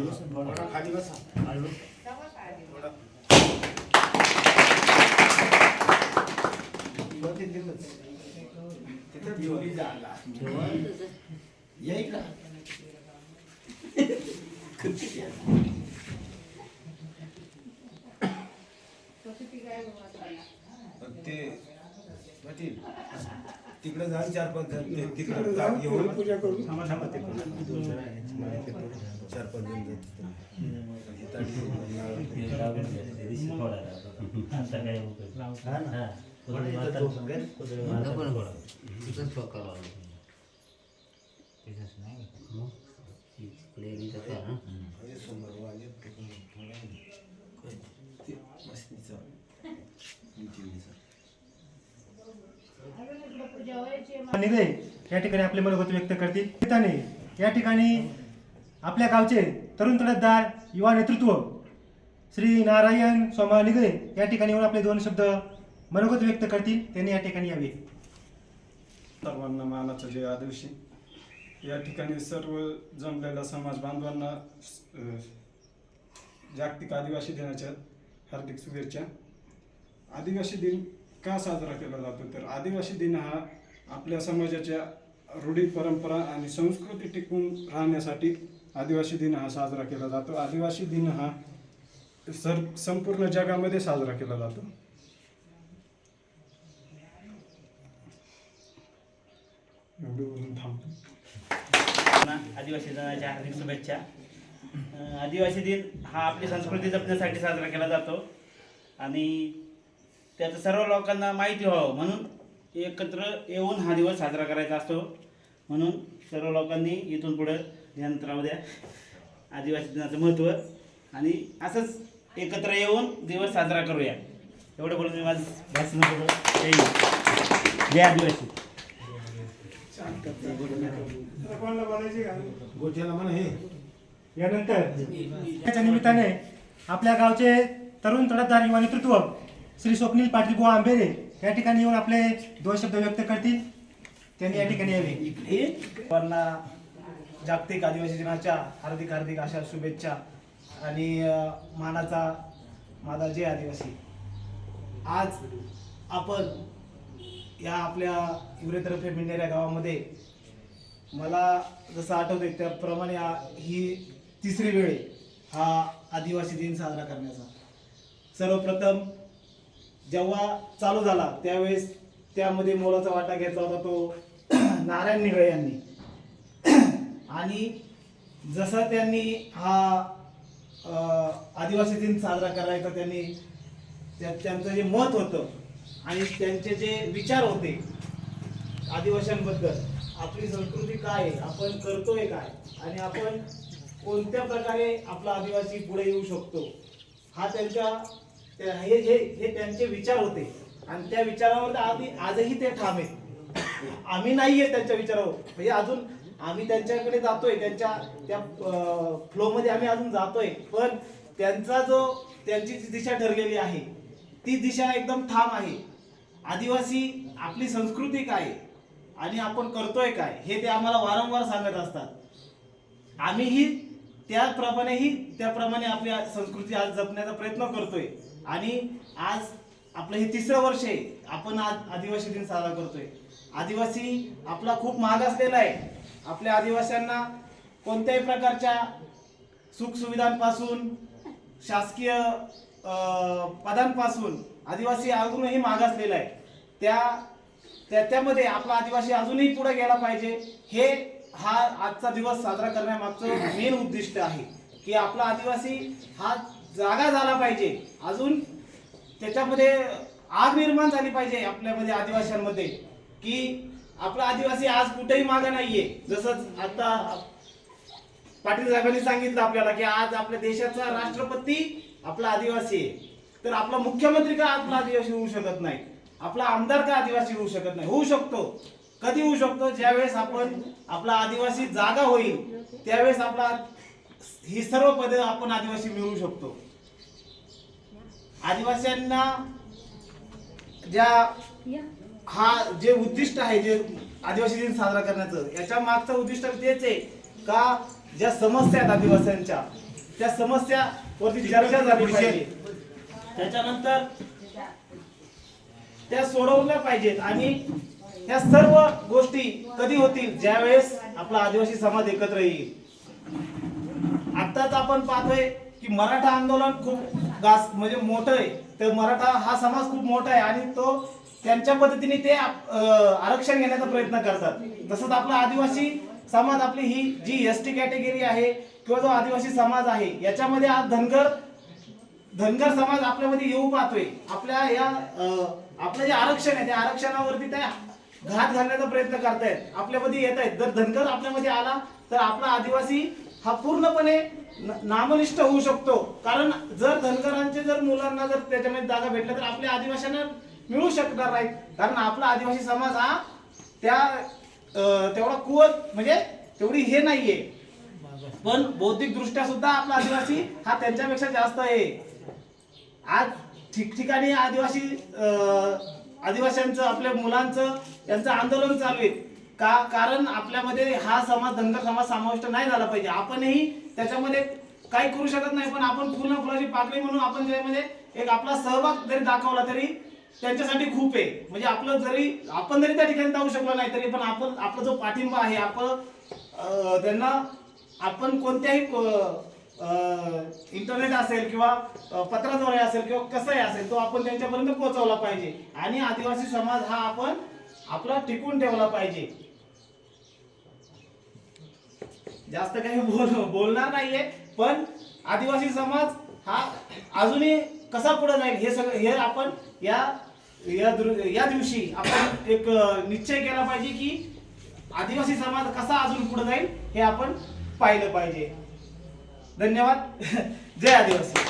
येईल खाली बसा. तिथं का किती आहे? पण ते पाटील तिकडे जाऊन चार पाच जण ते तिकडे घेऊन पूजा करू चार पाच जण जातील. निघले. या ठिकाणी आपले मनोगत व्यक्त करतील. त्याने या ठिकाणी आपल्या गावचे तरुण तडतदार युवा नेतृत्व श्री नारायण सोमा निगळे या ठिकाणी येऊन आपले दोन शब्द मनोगत व्यक्त करतील. त्यांनी या ठिकाणी यावे. सर्वांना मानाचा जय आदिवशी या ठिकाणी सर्व जमलेल्या समाज बांधवांना जागतिक आदिवासी दिनाच्या हार्दिक शुभेच्छा. आदिवासी दिन का साजरा केला जातो? तर आदिवासी दिन हा आपल्या समाजाच्या रूढी परंपरा आणि संस्कृती टिकून राहण्यासाठी आदिवासी दिन हा साजरा केला जातो. आदिवासी दिन हा सर संपूर्ण जगामध्ये साजरा केला जातो. आदिवासी दिनाच्या हार्दिक शुभेच्छा. आदिवासी दिन हा आपली संस्कृती जपण्यासाठी साजरा केला जातो. आणि त्याचं सर्व लोकांना माहिती व्हावं. म्हणून एकत्र येऊन हा दिवस साजरा करायचा असतो. म्हणून सर्व लोकांनी इथून पुढं ध्यानात राहू द्या. आदिवासी दिनाचं महत्त्व. आणि असंच एकत्र येऊन दिवस साजरा करूया. एवढं बोलून मी माझं भाषण करतो जय आदिवासी. हे. यानंतर याच्या निमित्ताने आपल्या गावचे तरुण तडफदार युवा नेतृत्व श्री स्वप्नील पाटील बुवा आंबेरे या ठिकाणी येऊन आपले दोन शब्द व्यक्त करतील. त्यांनी या ठिकाणी यावे. सर्वांना जागतिक आदिवासी दिनाच्या हार्दिक हार्दिक अशा शुभेच्छा आणि मानाचा माझा जय आदिवासी. आज आपण या आपल्या युरेतर्फे मिळणाऱ्या गावामध्ये मला जसं आठवतंय त्याप्रमाणे ही तिसरी वेळ हा आदिवासी दिन साजरा करण्याचा. सर्वप्रथम जेव्हा चालू झाला त्यावेळेस त्यामध्ये मोलाचा वाटा घेतला होता तो नारायण निगळे यांनी. आणि जसा त्यांनी हा आदिवासी दिन साजरा करायचा त्यांनी त्या- त्यांचं जे मत होतं आणि त्यांचे जे विचार होते आदिवाशांबद्दल आपली संस्कृती काय आहे आपण करतोय काय आणि आपण कोणत्या प्रकारे आपला आदिवासी पुढे येऊ शकतो हा त्यांच्या हे हे हे त्यांचे विचार होते. आणि त्या विचारावर तर आधी आजही ते ठाम आहेत. आम्ही नाही आहे त्यांच्या विचारावर. म्हणजे अजून आम्ही त्यांच्याकडे जातोय. त्यांच्या त्या फ्लोमध्ये आम्ही अजून जातोय. पण त्यांचा जो त्यांची जी दिशा ठरलेली आहे ती दिशा एकदम ठाम आहे. आदिवासी आपली संस्कृती काय? आहे आणि आपण करतोय काय? हे ते आम्हाला वारंवार सांगत असतात. आम्हीही त्याप्रमाणेही त्याप्रमाणे आपली संस्कृती आज जपण्याचा प्रयत्न करतोय. आणि आज आपलं हे तिसरं वर्ष आहे. आपण आज आदिवासी दिन साजरा करतोय. आदिवासी आपला खूप मागासलेला आहे. आपल्या आदिवासींना कोणत्याही प्रकारच्या सुखसुविधांपासून शासकीय पदांपासून आदिवासी अजूनही मागासलेला आहे. त्या त्याच्यामध्ये आपला आदिवासी अजूनही पुढे गेला पाहिजे. हे हा आजचा दिवस साजरा करण्यामागचं मेन उद्दिष्ट आहे. की आपला आदिवासी हा जागा झाला पाहिजे. अजून त्याच्यामध्ये आग निर्माण झाली पाहिजे आपल्यामध्ये आदिवासींमध्ये की आपला आदिवासी आज कुठेही मागा नाहीये. जसं आता पाटील साहेबांनी सांगितलं आपल्याला की आज आपल्या देशाचा राष्ट्रपती आपला आदिवासी आहे. तर आपला मुख्यमंत्री का आपला आदिवासी होऊ शकत नाही? आपला आमदार का आदिवासी होऊ शकत नाही? होऊ शकतो. कधी होऊ शकतो? ज्यावेळेस आपण आपला आदिवासी जागा होईल त्यावेळेस आपला ही सर्व पदे आपण आदिवासी मिळवू शकतो. आदिवासींना ज्या हा जे उद्दिष्ट आहे जे आदिवासी दिन साजरा करण्याचं याच्या मागचं उद्दिष्ट तेच आहे का ज्या समस्या आहेत आदिवासींच्या त्या समस्या वरती चर्चा झाली पाहिजे. त्याच्यानंतर त्या सोडवल्या पाहिजेत आणि ह्या सर्व गोष्टी कधी होतील ज्यावेळेस आपला आदिवासी समाज एकत्र येईल. आत्ताच आपण पाहतोय की मराठा आंदोलन खूप गास म्हणजे मोठं आहे. तर मराठा हा समाज खूप मोठा आहे आणि तो त्यांच्या पद्धतीने ते आरक्षण घेण्याचा प्रयत्न करतात. तसंच आपला आदिवासी समाज आपली ही जी एस टी कॅटेगरी आहे किंवा जो आदिवासी समाज आहे याच्यामध्ये आज धनगर धनगर समाज आपल्यामध्ये येऊ पाहतोय. आपल्या या आपलं जे आरक्षण आहे त्या आरक्षणावरती त्या घात घालण्याचा प्रयत्न करतायत. आपल्यामध्ये येत आहेत जर धनगर आपल्यामध्ये आला तर आपला आदिवासी हा पूर्णपणे नामनिष्ठ होऊ शकतो. कारण जर धनगरांचे जर मुलांना जर त्याच्यामध्ये जागा भेटल्या तर आपल्या आदिवासींना मिळू शकणार नाही. कारण आपला आदिवासी समाज हा त्या अं, तेवढा कुवत म्हणजे तेवढी हे नाहीये. पण बौद्धिक दृष्ट्या सुद्धा आपला आदिवासी हा त्यांच्यापेक्षा जास्त आहे. आज ठिकठिकाणी आदिवासी अं, आदिवासींचं आपल्या मुलांचं यांचं आंदोलन चालू आहे. का कारण आपल्यामध्ये हा समाज धनगर समाज समाविष्ट नाही झाला पाहिजे. आपणही त्याच्यामध्ये काही करू शकत नाही पण आपण पूर्ण फुलाची पाकळी म्हणून आपण त्यामध्ये एक आपला सहभाग जरी दाखवला तरी त्यांच्यासाठी खूप आहे. म्हणजे आपलं जरी आपण जरी त्या ठिकाणी जाऊ शकलो नाही तरी पण आपण आपला जो पाठिंबा आहे आपण त्यांना आपण कोणत्याही इंटरनेट असेल किंवा पत्राद्वारे असेल किंवा कसंही असेल तो आपण त्यांच्यापर्यंत पोहोचवला पाहिजे. आणि आदिवासी समाज हा आपण आपला टिकून ठेवला पाहिजे. जास्त काही बोल बोलणार नाहीये पण आदिवासी समाज हा अजूनही कसा पुढे जाईल हे सगळं हे आपण या या दृ- या दिवशी आपण एक निश्चय केला पाहिजे की आदिवासी समाज कसा अजून पुढे जाईल हे आपण पाहिलं पाहिजे. धन्यवाद. जय आदिवासी.